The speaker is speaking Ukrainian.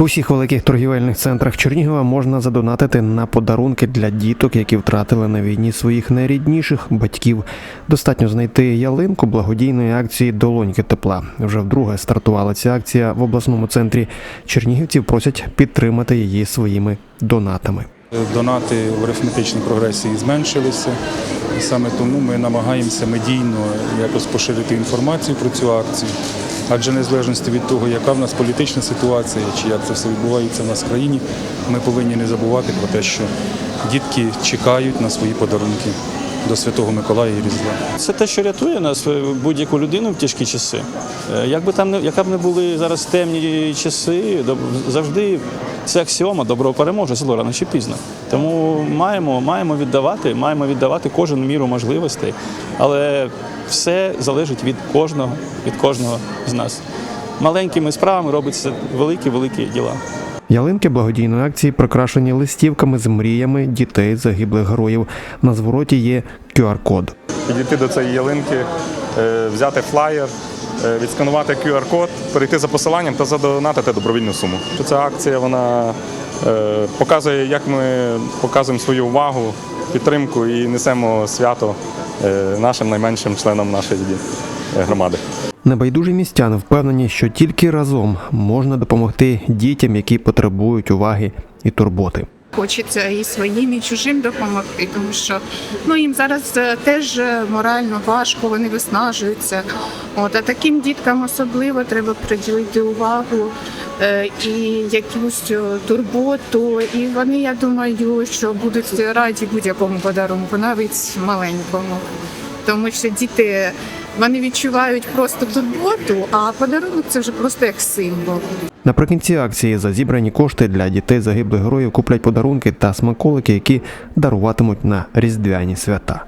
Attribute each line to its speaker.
Speaker 1: В усіх великих торгівельних центрах Чернігова можна задонатити на подарунки для діток, які втратили на війні своїх найрідніших батьків. Достатньо знайти ялинку благодійної акції Долоньки тепла. Вже вдруге стартувала ця акція в обласному центрі. Чернігівців просять підтримати її своїми донатами.
Speaker 2: Донати в арифметичній прогресії зменшилися. І саме тому ми намагаємося медійно якось поширити інформацію про цю акцію. Адже незалежності від того, яка в нас політична ситуація, чи як це все відбувається в нас в країні, ми повинні не забувати про те, що дітки чекають на свої подарунки до Святого Миколая і Різдва.
Speaker 3: Це те, що рятує нас е, будь-яку людину в тяжкі часи. Е, Як би там не яка б не були зараз темні часи, завжди це аксіома добро переможе село рано чи пізно. Тому маємо, маємо віддавати, маємо віддавати кожен міру можливостей, але все залежить від кожного, від кожного з нас. Маленькими справами робиться великі-великі діла.
Speaker 1: Ялинки благодійної акції прикрашені листівками з мріями дітей загиблих героїв. На звороті є QR-код.
Speaker 4: підійти до цієї ялинки, е, взяти флаєр, відсканувати QR-код, перейти за посиланням та задонатити добровільну суму. Ця акція вона е, показує, як ми показуємо свою увагу, підтримку і несемо свято е, нашим найменшим членам нашої е, громади.
Speaker 1: Небайдужі містяни впевнені, що тільки разом можна допомогти дітям, які потребують уваги і турботи.
Speaker 5: Хочеться і своїм, і чужим допомогти, тому що ну їм зараз е, теж е, морально важко, вони виснажуються. От а таким діткам особливо треба приділити увагу е, і якусь турботу. І вони, я думаю, що будуть раді будь-якому подарунку, навіть маленькому. Тому що діти вони відчувають просто турботу, а подарунок це вже просто як символ.
Speaker 1: Наприкінці акції за зібрані кошти для дітей загиблих героїв куплять подарунки та смаколики, які даруватимуть на різдвяні свята.